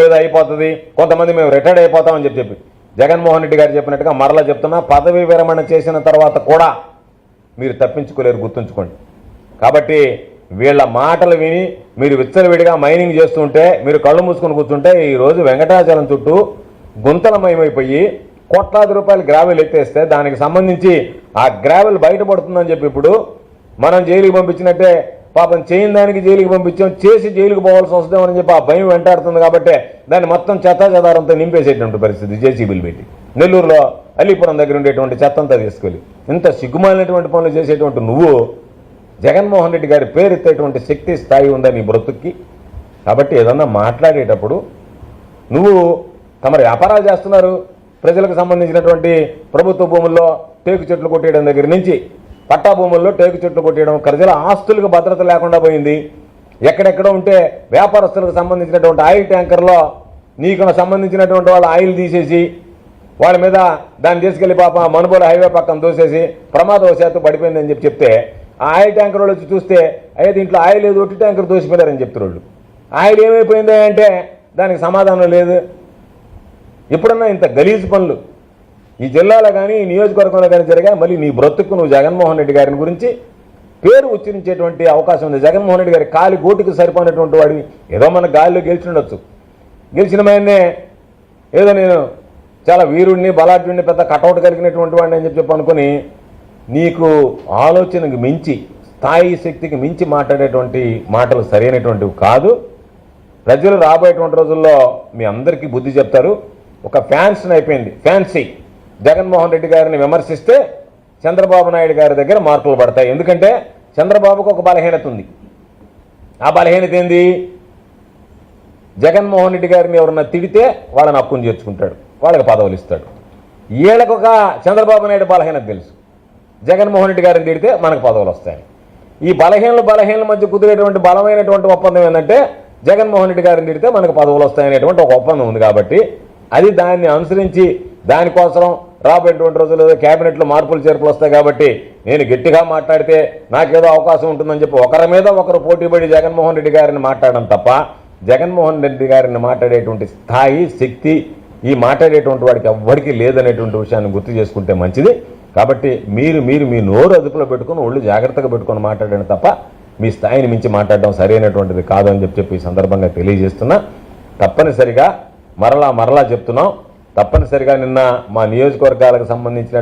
మీద అయిపోతుంది. కొంతమంది మేము రిటైర్డ్ అయిపోతామని చెప్పి చెప్పి. జగన్మోహన్ రెడ్డి గారు చెప్పినట్టుగా మరలా చెప్తున్నా పదవి విరమణ చేసిన తర్వాత కూడా మీరు తప్పించుకోలేరు గుర్తుంచుకోండి. కాబట్టి వీళ్ళ మాటలు విని మీరు విచ్చలవిడిగా మైనింగ్ చేస్తుంటే మీరు కళ్ళు మూసుకొని కూర్చుంటే ఈరోజు వెంకటాచలం చుట్టూ గుంతలమయమైపోయి కోట్లాది రూపాయలు గ్రావెల్ ఎత్తేస్తే దానికి సంబంధించి ఆ గ్రావెల్ బయటపడుతుందని చెప్పి ఇప్పుడు మనం జైలుకి పంపించినట్టే పాపం చేయని దానికి జైలుకి పంపించాం చేసి జైలుకి పోవాల్సి వస్తుందేమని చెప్పి ఆ భయం వెంటాడుతుంది కాబట్టి దాన్ని మొత్తం చెత్త చెదారంతో నింపేసేటువంటి పరిస్థితి జేసీబీలు పెట్టి నెల్లూరులో అలీపురం దగ్గర ఉండేటువంటి చెత్తంతా తీసుకెళ్ళి ఇంత సిగ్గుమాలినటువంటి పనులు చేసేటువంటి నువ్వు జగన్మోహన్ రెడ్డి గారి పేరెత్తేటువంటి శక్తి స్థాయి ఉందా నీ బ్రతుక్కి? కాబట్టి ఏదన్నా మాట్లాడేటప్పుడు నువ్వు తమరు వ్యాపారాలు చేస్తున్నారు. ప్రజలకు సంబంధించినటువంటి ప్రభుత్వ భూముల్లో టేకు చెట్లు కొట్టేయడం దగ్గర నుంచి పట్టా భూముల్లో టేకు చెట్లు కొట్టేయడం ప్రజల ఆస్తులకు భద్రత లేకుండా పోయింది. ఎక్కడెక్కడ ఉంటే వ్యాపారస్తులకు సంబంధించినటువంటి ఆయిల్ ట్యాంకర్లో నీకు సంబంధించినటువంటి వాళ్ళ ఆయిల్ తీసేసి వాళ్ళ మీద దాన్ని తీసుకెళ్ళి పాప మనుబోలు హైవే పక్కన దూసేసి ప్రమాదవశాత్తు పడిపోయిందని చెప్పి చెప్తే ఆ ఆయిల్ ట్యాంకర్ వాళ్ళు వచ్చి చూస్తే అయ్యే దీంట్లో ఆయిల్ ఏదో ఒట్టి ట్యాంకర్ దోసిపోయారని చెప్తారు ఆయిల్ ఏమైపోయిందో అంటే దానికి సమాధానం లేదు. ఎప్పుడన్నా ఇంత గలీజు పనులు ఈ జిల్లాలో కానీ ఈ నియోజకవర్గంలో కానీ జరిగా మళ్ళీ నీ బ్రతుకు నువ్వు జగన్మోహన్ రెడ్డి గారిని గురించి పేరు ఉచ్చరించేటువంటి అవకాశం ఉంది. జగన్మోహన్ రెడ్డి గారి కాలి గోటికి సరిపోయినటువంటి వాడివి. ఏదో మన గాలిలో గెలిచిండొచ్చు. గెలిచిన ఆయన్నే ఏదో నేను చాలా వీరుడిని బలాఢ్యుడిని పెద్ద కటౌట్ కలిగినటువంటి వాడిని అని చెప్పి అనుకుని నీకు ఆలోచనకు మించి స్థాయి శక్తికి మించి మాట్లాడేటువంటి మాటలు సరైనటువంటివి కాదు. ప్రజలు రాబోయేటువంటి రోజుల్లో మీ అందరికీ బుద్ధి చెప్తారు. ఒక ఫ్యాన్స్ని అయిపోయింది. ఫ్యాన్సీ. జగన్మోహన్ రెడ్డి గారిని విమర్శిస్తే చంద్రబాబు నాయుడు గారి దగ్గర మార్కులు పడతాయి. ఎందుకంటే చంద్రబాబుకు ఒక బలహీనత ఉంది. ఆ బలహీనత ఏంది? జగన్మోహన్ రెడ్డి గారిని ఎవరన్నా తిడితే వాళ్ళని హక్కును చేర్చుకుంటాడు. వాళ్ళకి పదవులు ఇస్తాడు. వీళ్ళకు ఒక చంద్రబాబు నాయుడు బలహీనత తెలుసు. జగన్మోహన్ రెడ్డి గారిని తిడితే మనకు పదవులు వస్తాయి ఈ బలహీనలు బలహీనల మధ్య కుదిరేటువంటి బలమైనటువంటి ఒప్పందం ఏంటంటే జగన్మోహన్ రెడ్డి గారిని తిడితే మనకు పదవులు వస్తాయనేటువంటి ఒక ఒప్పందం ఉంది కాబట్టి అది దాన్ని అనుసరించి దానికోసం రాబోయేటువంటి రోజుల్లో క్యాబినెట్లో మార్పులు చేర్పులు వస్తాయి కాబట్టి నేను గట్టిగా మాట్లాడితే నాకేదో అవకాశం ఉంటుందని చెప్పి ఒకరి మీద ఒకరు పోటీపడి జగన్మోహన్ రెడ్డి గారిని మాట్లాడడం తప్ప జగన్మోహన్ రెడ్డి గారిని మాట్లాడేటువంటి స్థాయి శక్తి ఈ మాట్లాడేటువంటి వాడికి ఎవ్వరికీ లేదనేటువంటి విషయాన్ని గుర్తు చేసుకుంటే మంచిది. కాబట్టి మీరు మీరు మీ నోరు అదుపులో పెట్టుకుని ఒళ్ళు జాగ్రత్తగా పెట్టుకొని మాట్లాడడం తప్ప మీ స్థాయిని మించి మాట్లాడడం సరైనటువంటిది కాదు అని చెప్పి చెప్పి ఈ సందర్భంగా తెలియజేస్తున్నా. తప్పనిసరిగా మరలా మరలా చెప్తున్నాం. తప్పనిసరిగా నిన్న మా నియోజకవర్గాలకు సంబంధించిన